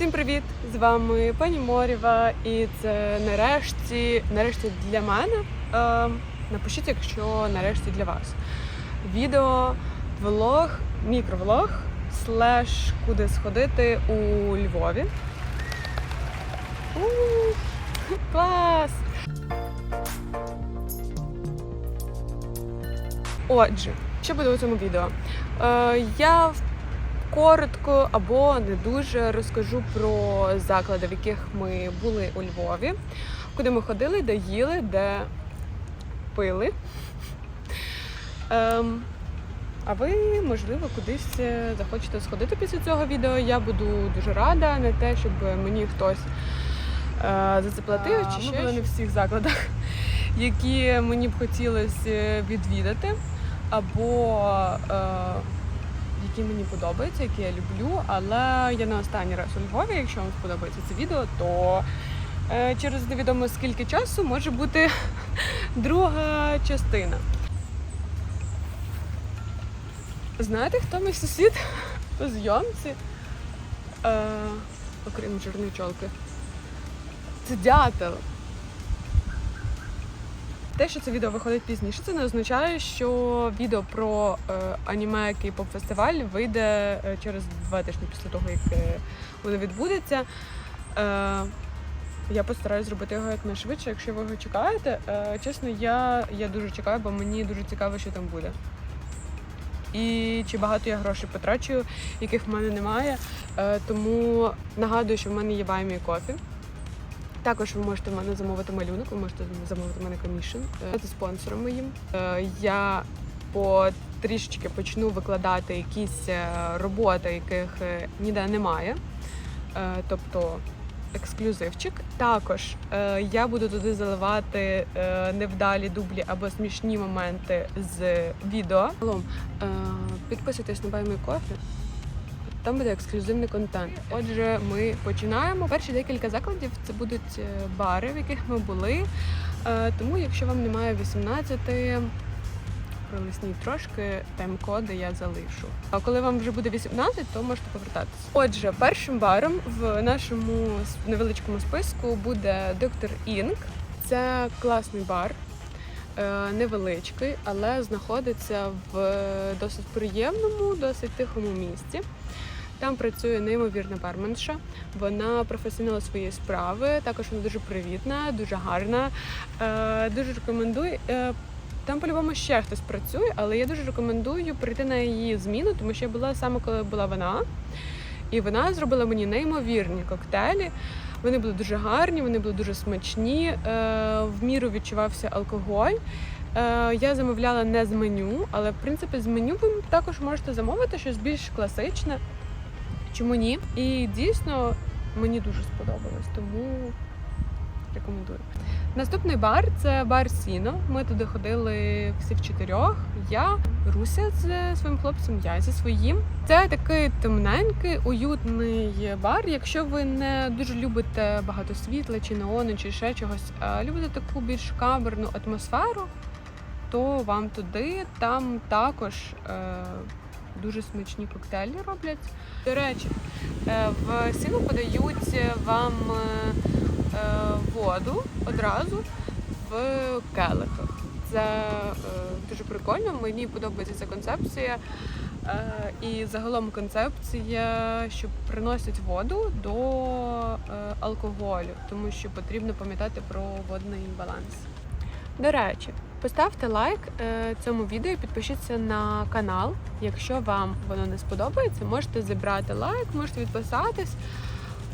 Всім привіт! З вами пані Морєва, і це нарешті, нарешті для мене. Е, напишіть, якщо нарешті для вас. Відео, влог, мікровлог, слеш куди сходити у Львові. У, клас! Отже, що буде у цьому відео? Е, я коротко або не дуже розкажу про заклади, в яких ми були у Львові, куди ми ходили, де їли, де пили. Ем, а ви, можливо, кудись е, захочете сходити після цього відео. Я буду дуже рада, не те, щоб мені хтось е, за це платив, чи ми ще були не в всіх закладах, які мені б хотілося відвідати, або е, які мені подобаються, які я люблю. Але я не останній раз у Львові. Якщо вам сподобається це відео, то е, через невідомо скільки часу може бути друга частина. Знаєте, хто мій сусід по зйомці? Е, окрім чорничолки. Це дятел. Те, що це відео виходить пізніше, це не означає, що відео про е, аніме Кей-поп фестиваль вийде е, через два тижні після того, як е, воно відбудеться. Е, я постараюсь зробити його якнайшвидше, якщо ви його чекаєте. Е, чесно, я, я дуже чекаю, бо мені дуже цікаво, що там буде. І чи багато я грошей потрачу, яких в мене немає. Е, тому нагадую, що в мене є Me Coffee. Також ви можете в мене замовити малюнок, ви можете замовити в мене комішн, стати спонсором моїм. Е, Я по трішечки почну викладати якісь е, роботи, яких е, ніде немає. Е, Тобто ексклюзивчик. Також е, я буду туди заливати е, невдалі дублі або смішні моменти з відео. Е, підписуйтесь на Me Coffee. Там буде ексклюзивний контент. Отже, ми починаємо. Перші декілька закладів це будуть е, бари, в яких ми були. Е, Тому, якщо вам немає 18, пролисніть трошки, тайм-коди я залишу. А коли вам вже буде 18, то можете повертатися. Отже, першим баром в нашому невеличкому списку буде Доктор Інк. Це класний бар. Е, Невеличкий, але знаходиться в досить приємному, досить тихому місці. Там працює неймовірна барменша. Вона професіонал своєї справи. Також вона дуже привітна, дуже гарна. Е, дуже рекомендую. Е, там по-любому ще хтось працює, але я дуже рекомендую прийти на її зміну, тому що я була саме коли була вона. І вона зробила мені неймовірні коктейлі. Вони були дуже гарні, вони були дуже смачні. Е, в міру відчувався алкоголь. Е, я замовляла не з меню, але в принципі з меню ви також можете замовити щось більш класичне. Чому ні? І дійсно мені дуже сподобалось, тому рекомендую. Наступний бар це бар Сіно. Ми туди ходили всі в чотирьох. Я, Руся з своїм хлопцем, я зі своїм. Це такий темненький, уютний бар. Якщо ви не дуже любите багато світла чи неону, чи ще чогось, а любите таку більш камерну атмосферу, то вам туди. Там також е, дуже смачні коктейлі роблять. До речі, е, в сіну подають вам е, воду одразу в келихах. Це е, дуже прикольно. Мені подобається ця концепція. Е, І загалом концепція, що приносять воду до е, алкоголю, тому що потрібно пам'ятати про водний баланс. До речі, поставте лайк е, цьому відео, і підпишіться на канал. Якщо вам воно не сподобається, можете зібрати лайк, можете відписатись.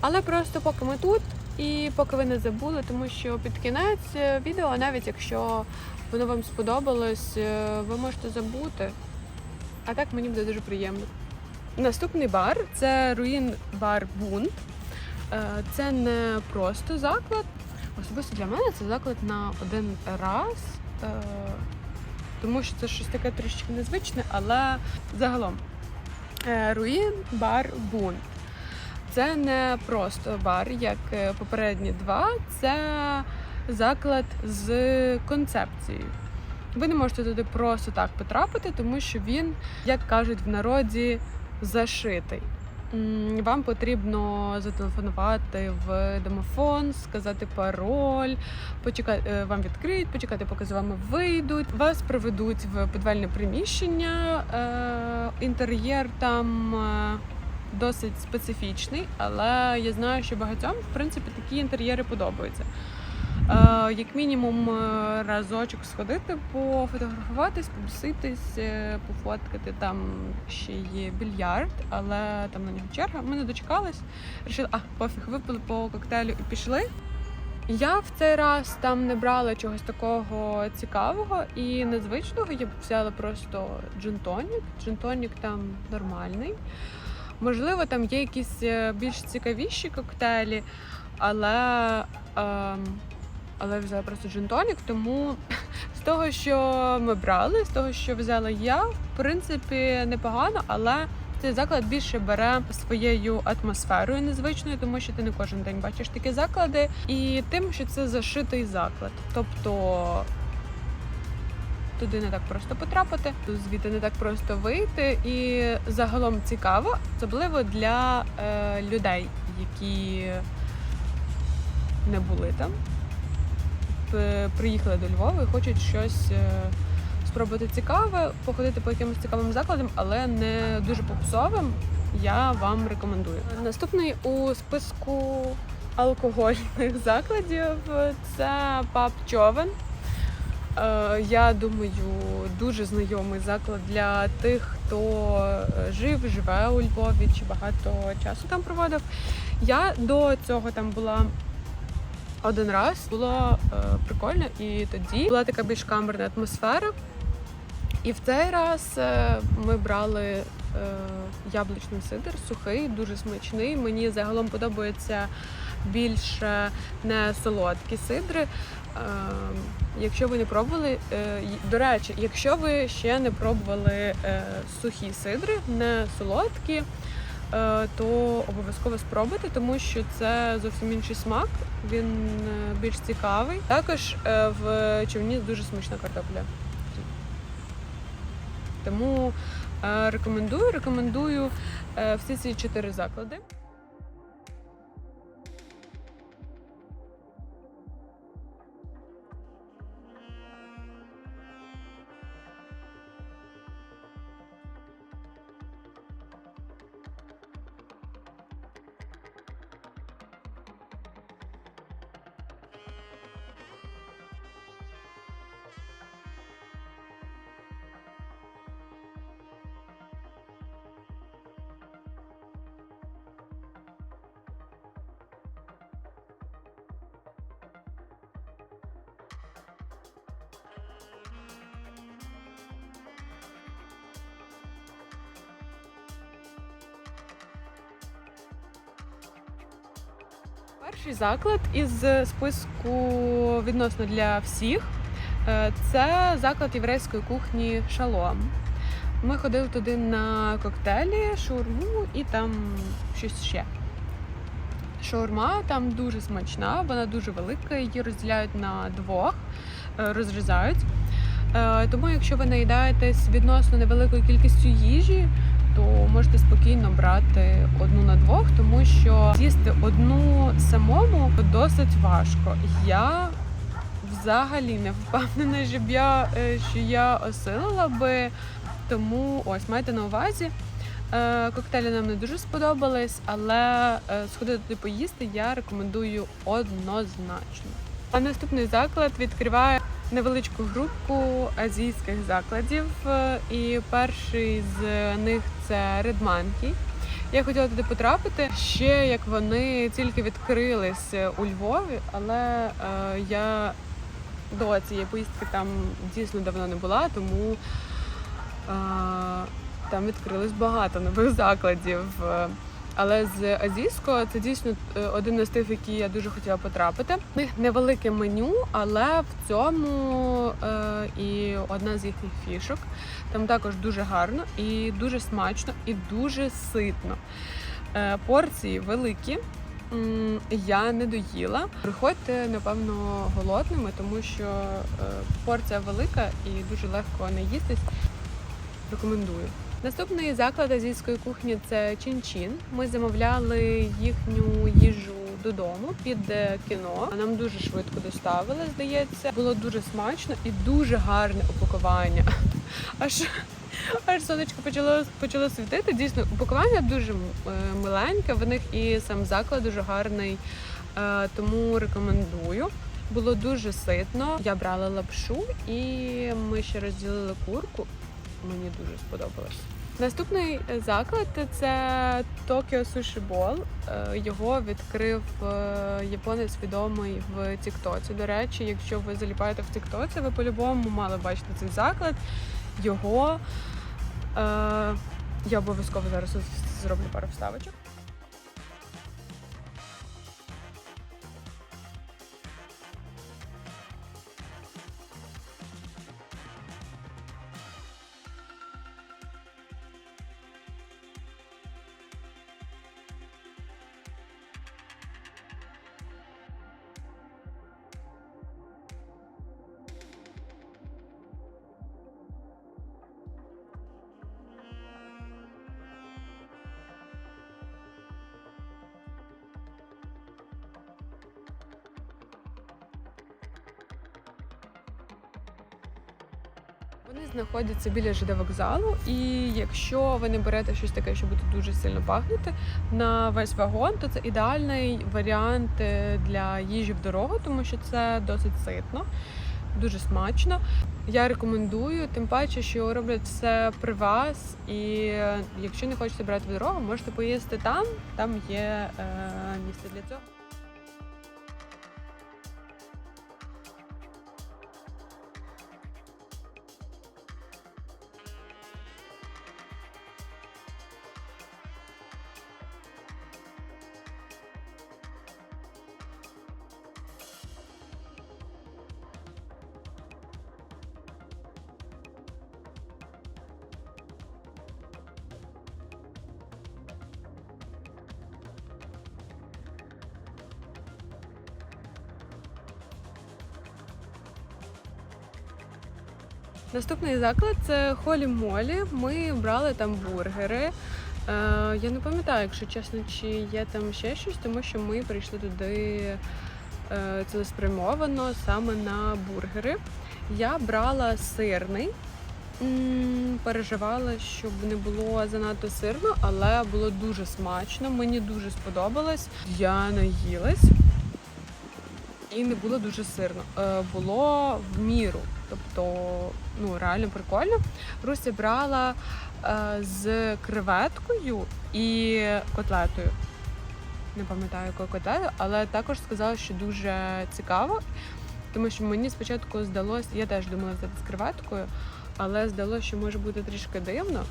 Але просто поки ми тут і поки ви не забули, тому що під кінець е, відео, навіть якщо воно вам сподобалось, е, ви можете забути. А так мені буде дуже приємно. Наступний бар це руїн бар Бунт. Це не просто заклад. Особисто для мене це заклад на один раз. е, Тому що це щось таке трішки незвичне, але загалом руїн бар Бунт. Це не просто бар, як е, попередні два, це заклад з концепцією. Ви не можете туди просто так потрапити, тому що він, як кажуть в народі, зашитий. вам потрібно зателефонувати в домофон, сказати пароль, почекати, е, вам відкриють, почекати, поки з вами вийдуть. Вас проведуть в підвальне приміщення. Е, інтер'єр там досить специфічний, але я знаю, що багатьом в принципі такі інтер'єри подобаються. Е, як мінімум е, разочок сходити, пофотографуватись, побуситись, е, пофоткати. Там ще є більярд, але там на нього черга. Ми не дочекались. Рішили, а пофіг, випили по коктейлю і пішли. Я в цей раз там не брала чогось такого цікавого і незвичного. Я б взяла просто джинтонік. Джинтонік там нормальний. Можливо, там є якісь е, більш цікавіші коктейлі, але, ем, але взяла просто джинтонік, тому з того, що ми брали, з того, що взяла я, в принципі, непогано, але цей заклад більше бере своєю атмосферою незвичною, тому що ти не кожен день бачиш такі заклади, і тим, що це зашитий заклад. Тобто туди не так просто потрапити, звідти не так просто вийти. І загалом цікаво, особливо для е, людей, які не були там, приїхали до Львова і хочуть щось. Е, Спробувати цікаве, походити по якимось цікавим закладам, але не дуже попсовим. Я вам рекомендую. Наступний у списку алкогольних закладів це паб Човен. Е, Я думаю, дуже знайомий заклад для тих, хто е, жив, живе у Львові чи багато часу там проводив. Я до цього там була один раз, було е, прикольно, і тоді була така більш камерна атмосфера. І в цей раз е, ми брали е, яблучний сидр, сухий, дуже смачний. Мені загалом подобаються більше не солодкі сидри. Е, якщо ви не пробували, е, до речі, якщо ви ще не пробували е, сухі сидри, не солодкі, е, то обов'язково спробуйте, тому що це зовсім інший смак. Він більш цікавий. Також в човні дуже смачна картопля. Тому рекомендую, рекомендую всі ці чотири заклади. Перший заклад із списку відносно для всіх е, це заклад єврейської кухні Шалом. Ми ходили туди на коктейлі, шаурму і там щось ще. Шаурма там дуже смачна, вона дуже велика, її розділяють на двох, е, розрізають. Е, Тому, якщо ви наїдаєтесь відносно невеликою кількістю їжі, то можете спокійно брати одну на двох, тому що з'їсти одну самому досить важко. Я взагалі не впевнена, щоб я, е, що я осилила би. Тому ось майте на увазі. Е, Коктейлі нам не дуже сподобались, але е, сходити поїсти я рекомендую однозначно. А наступний заклад відкриває невеличку групку азійських закладів. Е, І перший з них це Red Monkey. Я хотіла туди потрапити ще як вони тільки відкрились у Львові, але е, я до цієї поїздки там дійсно давно не була, тому е, там відкрилось багато нових закладів. Але з азійського це дійсно е, один із тих, які я дуже хотіла потрапити. У них невелике меню, але в цьому е, і одна з їхніх фішок. Там також дуже гарно і дуже смачно, і дуже ситно. Е, порції великі. Я не доїла. Приходьте, напевно, голодними, тому що е, порція велика і дуже легко наїстись. Рекомендую. Наступний заклад азійської кухні це Чин-Чин. Ми замовляли їхню їжу додому під е, кіно. Нам дуже швидко доставили, здається. Було дуже смачно і дуже гарне упакування. Аж аж сонечко почало почало світити. Дійсно, упакування дуже е, миленьке. В них і сам заклад дуже гарний, е, тому рекомендую. Було дуже ситно. Я брала лапшу і ми ще розділили курку. Мені дуже сподобалось. Наступний е, заклад це Tokyo Sushi Bowl. Е, Його відкрив е, японець відомий в Тіктоці. До речі, якщо ви заліпаєте в Тіктоці, ви по-любому мали бачити цей заклад. Його е, я обов'язково зараз зроблю пару вставочок. Вони знаходяться біля ЖД вокзалу, і якщо ви не берете щось таке, що буде дуже сильно пахнути на весь вагон, то це ідеальний варіант е, для їжі в дорогу, тому що це досить ситно, дуже смачно. Я рекомендую, тим паче, що роблять все при вас. І е, якщо не хочете брати в дорогу, можете поїсти там. Там є е, місце для цього. Наступний заклад це Холі Молі. Ми брали там бургери. Е, я не пам'ятаю, якщо чесно, чи є там ще щось, тому що ми прийшли туди е, цілеспрямовано саме на бургери. Я брала сирний. Переживала, щоб не було занадто сирно, але було дуже смачно. Мені дуже сподобалось. Я наїлась і не було дуже сирно. Е, було в міру. Тобто, ну реально прикольно. Руся брала е, з креветкою і котлетою. Не пам'ятаю, якою котлетою, але також сказала, що дуже цікаво, тому що мені спочатку здалося, я теж думала взяти з креветкою, але здалося, що може бути трішки дивно.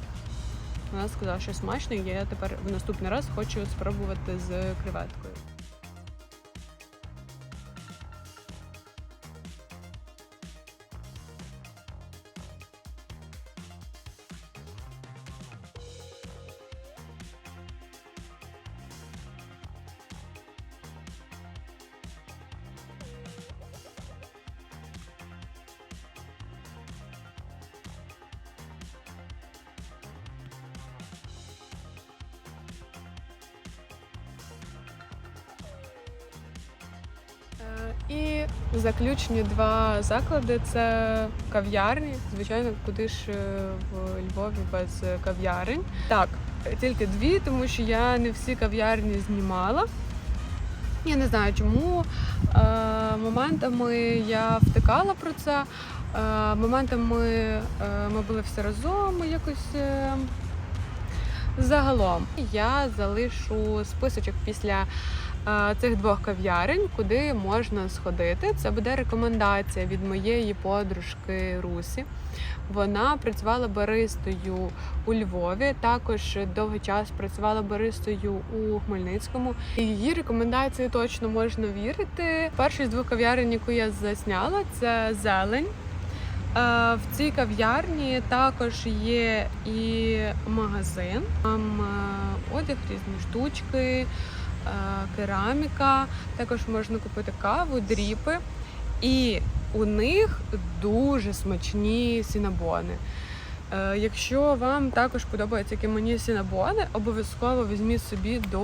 Вона сказала, що смачно, і я тепер в наступний раз хочу спробувати з креветкою. І заключні два заклади це кав'ярні. Звичайно, куди ж е, в Львові без кав'ярень. Так, тільки дві, тому що я не всі кав'ярні знімала. Я не знаю чому. Е, Моментами я втикала про це. Е, Моментами ми були всі разом якось. Загалом я залишу списочок після цих двох кав'ярень, куди можна сходити. Це буде рекомендація від моєї подружки Русі. Вона працювала баристою у Львові. Також довгий час працювала баристою у Хмельницькому. Її рекомендації точно можна вірити. Перший з двох кав'ярень, яку я засняла, це зелень. Е, В цій кав'ярні також є і магазин. Там е, одяг, різні штучки, е, кераміка. Також можна купити каву, дріпи. І у них дуже смачні сінабони. Е, Якщо вам також подобаються мені сінабони, обов'язково візьміть собі до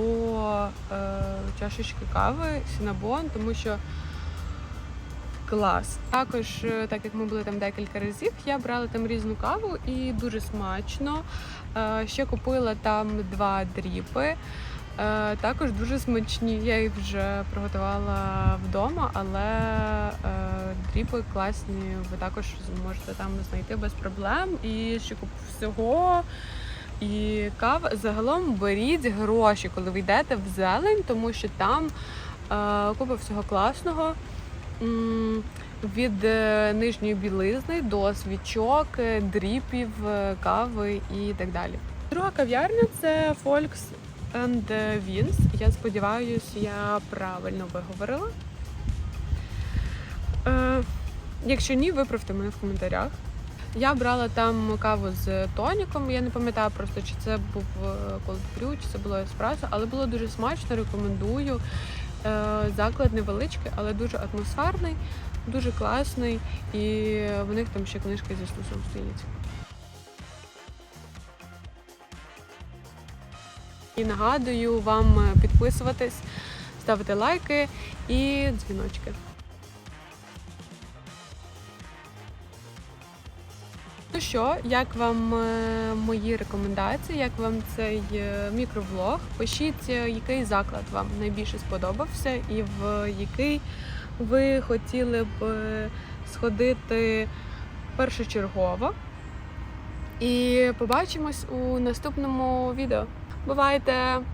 е, чашечки кави сінабон, тому що клас. Також, е, так як ми були там декілька разів, я брала там різну каву і дуже смачно. Е, Ще купила там два дріпи. Е, Також дуже смачні. Я їх вже приготувала вдома, але е, дріпи класні. Ви також зможете там знайти без проблем. І ще купу всього. І кава загалом беріть гроші, коли ви йдете в зелень, тому що там е, купа всього класного. Від нижньої білизни до свічок, дріпів, кави і так далі. Друга кав'ярня це Folks and Vins. Я сподіваюся, я правильно виговорила. Е, якщо ні, виправте мене в коментарях. Я брала там каву з тоніком. Я не пам'ятаю просто, чи це був cold brew, чи це було еспресо, але було дуже смачно, рекомендую. Е, Заклад невеличкий, але дуже атмосферний, дуже класний, і в них там ще книжка зі Ісусом стоїть. І нагадую вам е, підписуватись, ставити лайки і дзвіночки. Ну що, як вам е, мої рекомендації, як вам цей е, мікровлог? Пишіть, який заклад вам найбільше сподобався і в який ви хотіли б сходити першочергово. І побачимось у наступному відео. Бувайте!